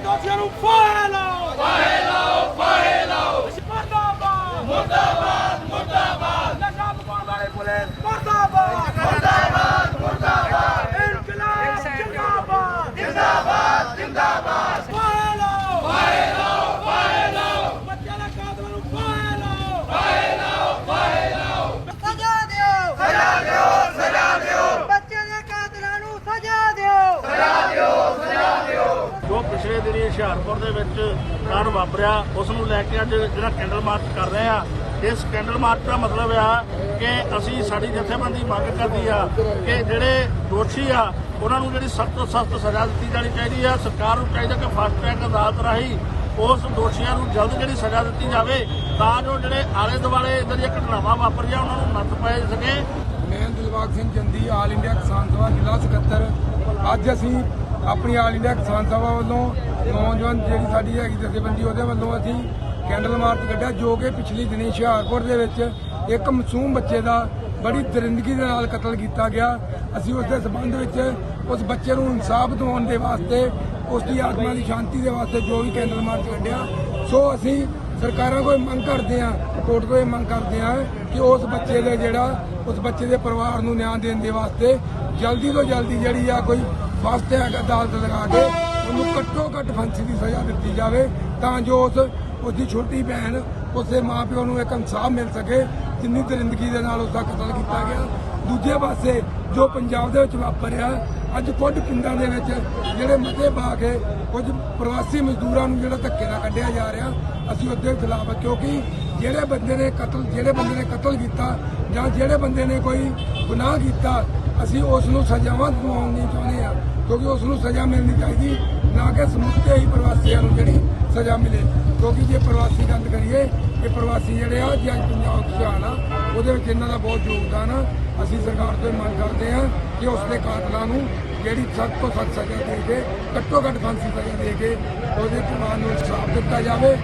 ਦੋਸ਼ੀਆਂ ਨੂੰ ਫਾਹੇ ਲਾਓ ਫਾਹੇ ਲਾਓ ਫਾਹੇ ਲਾਓ ਮਰਦਾਬਾਦ ਮਰਦਾਬਾਦ ਮਰਦਾਬਾਦ ਨਸ਼ਾ ਪਕਾਉਣ ਵਾਲੇ ਪੁਲਿਸ ਮਰਦਾਬਾਦ ਮਰਦਾਬਾਦ ਮਰਦਾਬਾਦ ਇਨਕਲਾਬ ਜਿੰਦਾਬਾਦ ਜਿੰਦਾਬਾਦ ਜਿੰਦਾਬਾਦ ਜੋ ਹੁਸ਼ਿਆਰਪੁਰ ਦੇ ਵਿੱਚ ਕਾਂਡ ਵਾਪਰਿਆ, ਉਸ ਨੂੰ ਲੈ ਕੇ ਅੱਜ ਜਿਹੜਾ ਕੈਂਡਲ ਮਾਰਚ ਕਰ ਰਹੇ ਆ, ਇਸ ਕੈਂਡਲ ਮਾਰਚ ਦਾ ਮਤਲਬ ਆ ਕਿ ਅਸੀਂ ਸਾਡੀ ਜਥੇਬੰਦੀ ਮੰਗ ਕਰਦੀ ਆ ਕਿ ਜਿਹੜੇ ਦੋਸ਼ੀ ਆ, ਉਹਨਾਂ ਨੂੰ ਜਿਹੜੀ ਸਖਤ ਤੋਂ ਸਖਤ ਸਜ਼ਾ ਦਿੱਤੀ ਜਾਣੀ ਚਾਹੀਦੀ ਆ, ਸਰਕਾਰ ਨੂੰ ਚਾਹੀਦਾ ਕਿ ਫਾਸਟ ਟਰੈਕ ਅਦਾਲਤ ਰਾਹੀਂ ਉਸ ਦੋਸ਼ੀਆਂ ਨੂੰ ਜਲਦ ਜਿਹੜੀ ਸਜ਼ਾ ਦਿੱਤੀ ਜਾਵੇ, ਤਾਂ ਜੋ ਜਿਹੜੇ ਆਲੇ ਦੁਆਲੇ ਇਦਾਂ ਦੀਆਂ ਘਟਨਾਵਾਂ ਵਾਪਰੀਆਂ, ਉਹਨਾਂ ਨੂੰ ਨੱਥ ਪੈ ਸਕੇ। ਮੈਂ ਦਿਲਬਾਗ ਸਿੰਘ ਜੰਦੀ ਆਲ ਇੰਡੀਆ ਕਿਸਾਨ ਸਭਾ ਜ਼ਿਲ੍ਹਾ ਸਕੱਤਰ। ਅੱਜ ਅਸੀਂ ਆਪਣੀ ਆਲ ਇੰਡੀਆ ਕਿਸਾਨ ਸਭਾ ਵੱਲੋਂ ਨੌਜਵਾਨ ਜਿਹੜੀ ਸਾਡੀ ਹੈਗੀ ਜਥੇਬੰਦੀ, ਉਹਦੇ ਵੱਲੋਂ ਅਸੀਂ ਕੈਂਡਲ ਮਾਰਚ ਕੱਢਿਆ, ਜੋ ਕਿ ਪਿਛਲੀ ਦਿਨੀ ਹੁਸ਼ਿਆਰਪੁਰ ਦੇ ਵਿੱਚ ਇੱਕ ਮਸੂਮ ਬੱਚੇ ਦਾ ਬੜੀ ਦਰਿੰਦਗੀ ਦੇ ਨਾਲ ਕਤਲ ਕੀਤਾ ਗਿਆ। ਅਸੀਂ ਉਸ ਦੇ ਸਬੰਧ ਵਿੱਚ ਉਸ ਬੱਚੇ ਨੂੰ ਇਨਸਾਫ ਦਿਵਾਉਣ ਦੇ ਵਾਸਤੇ ਉਸ ਦੀ ਆਤਮਾ ਦੀ ਸ਼ਾਂਤੀ ਦੇ ਵਾਸਤੇ ਜੋ ਵੀ ਕੈਂਡਲ ਮਾਰਚ ਕੱਢਿਆ, ਸੋ ਅਸੀਂ ਸਰਕਾਰਾਂ ਕੋਲ ਮੰਗ ਕਰਦੇ ਆ ਕੋਰਟ ਕੋਲ ਇਹ ਮੰਗ ਕਰਦੇ ਆ ਕਿ ਉਸ ਬੱਚੇ ਦੇ ਜਿਹੜਾ, ਉਸ ਬੱਚੇ ਦੇ ਪਰਿਵਾਰ ਨੂੰ ਨਿਆਂ ਦੇਣ ਦੇ ਵਾਸਤੇ ਜਲਦੀ ਤੋਂ ਜਲਦੀ ਜਿਹੜੀ ਆ ਕੋਈ ਵਾਸਤੇ ਅਦਾਲਤ ਲਗਾ ਕੇ ਉਹਨੂੰ ਘੱਟੋ ਘੱਟ ਫਾਂਸੀ ਦੀ ਸਜ਼ਾ ਦਿੱਤੀ ਜਾਵੇ ਤਾਂ ਜੋ ਉਸ ਉਸਦੀ ਛੋਟੀ ਭੈਣ ਉਸਦੇ ਮਾਪਿਓ ਨੂੰ ਇੱਕ ਇਨਸਾਫ ਮਿਲ ਸਕੇ, ਜਿੰਨੀ ਦਰਿੰਦਗੀ ਦੇ ਨਾਲ ਉਸਦਾ ਕਤਲ ਕੀਤਾ ਗਿਆ। ਦੂਜੇ ਪਾਸੇ ਜੋ ਪੰਜਾਬ ਦੇ ਵਿੱਚ ਵਾਪਰਿਆ ਅੱਜ ਕੁਝ ਪਿੰਡਾਂ ਦੇ ਵਿੱਚ ਜਿਹੜੇ ਮਤੇ ਪਾ ਕੇ ਕੁਝ ਪ੍ਰਵਾਸੀ ਮਜ਼ਦੂਰਾਂ ਨੂੰ ਜਿਹੜਾ ਧੱਕੇ ਨਾਲ ਕੱਢਿਆ ਜਾ ਰਿਹਾ, ਅਸੀਂ ਉਹਦੇ ਖਿਲਾਫ ਕਿਉਂਕਿ ਜਿਹੜੇ ਬੰਦੇ ਨੇ ਕਤਲ, ਜਿਹੜੇ ਬੰਦੇ ਨੇ ਕਤਲ ਕੀਤਾ ਜਾਂ ਜਿਹੜੇ ਬੰਦੇ ਨੇ ਕੋਈ ਗੁਨਾਹ ਕੀਤਾ ਅਸੀਂ ਉਸ ਨੂੰ ਸਜ਼ਾਵਾਂ ਦਿਵਾਉਣੀ ਚਾਹੁੰਦੇ ਆ ਕਿਉਂਕਿ ਉਸ ਨੂੰ ਸਜ਼ਾ ਮਿਲਣੀ ਚਾਹੀਦੀ, ਨਾ ਕਿ ਸਮੁੱਚੇ ਹੀ ਪ੍ਰਵਾਸੀਆਂ ਨੂੰ ਜਿਹੜੀ ਸਜ਼ਾ ਮਿਲੇ। ਕਿਉਂਕਿ ਜੇ ਪ੍ਰਵਾਸੀ ਗੱਲ ਕਰੀਏ, ਇਹ ਪ੍ਰਵਾਸੀ ਜਿਹੜੇ ਆ, ਜੇ ਪੰਜਾਬ ਖੁਸ਼ਹਾਲ ਆ, ਉਹਦੇ ਵਿੱਚ ਇਹਨਾਂ ਦਾ ਬਹੁਤ ਯੋਗਦਾਨ ਆ। ਅਸੀਂ ਸਰਕਾਰ ਤੋਂ ਇਹ ਮੰਗ ਕਰਦੇ ਆ ਕਿ ਉਸ ਦੇ ਕਾਤਲਾਂ ਨੂੰ ਜਿਹੜੀ ਸਖਤ ਤੋਂ ਸਖਤ ਸਜ਼ਾ ਦੇ ਕੇ, ਘੱਟੋ ਘੱਟ ਫਾਂਸੀ ਸਜ਼ਾ ਦੇ ਕੇ, ਉਹਦੇ ਪਰਿਵਾਰ ਨੂੰ ਇਨਸਾਫ ਦਿੱਤਾ ਜਾਵੇ।